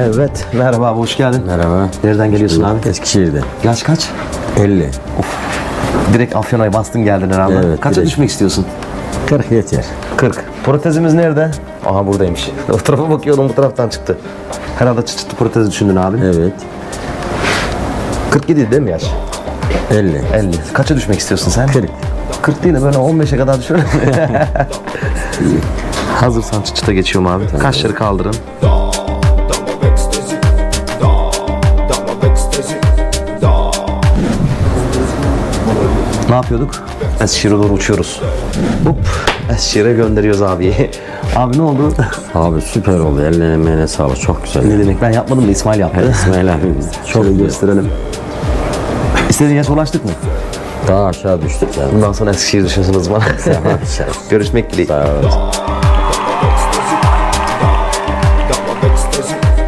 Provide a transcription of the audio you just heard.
Evet. Merhaba abi hoş geldin. Merhaba. Nereden geliyorsun abi? Eskişehir'den. Yaş kaç? 50. Direkt Afyon'a bastın geldin herhalde. Evet, Kaça direkt. düşmek istiyorsun? 40 yeter. 40. Protezimiz nerede? Aha buradaymış. O tarafa bakıyordum bu taraftan çıktı. Herhalde çıt çıtlı protezi düşündün abi. Evet. 47 değil mi yaş? 50. 50. Kaça düşmek istiyorsun sen? 40. 40 değil de böyle 15'e kadar düşün. Hazırsan çıt çıta geçiyorum abi. Kaşları kaldırın. Ne yapıyorduk? Eskişehir'e doğru uçuyoruz. Hop. Eskişehir'e gönderiyoruz abi. abi ne oldu? Abi süper oldu. Eline emeğine sağlık. Çok güzel. ne demek ben yapmadım da İsmail yaptı. İsmail abimiz. Çok Şöyle gösterelim. İstediğin yaşa ulaştık mı? Daha aşağı düştük yani. Bundan sonra Eskişehir düşünsün o zaman. Görüşmek dileğiyle. Sağ olun.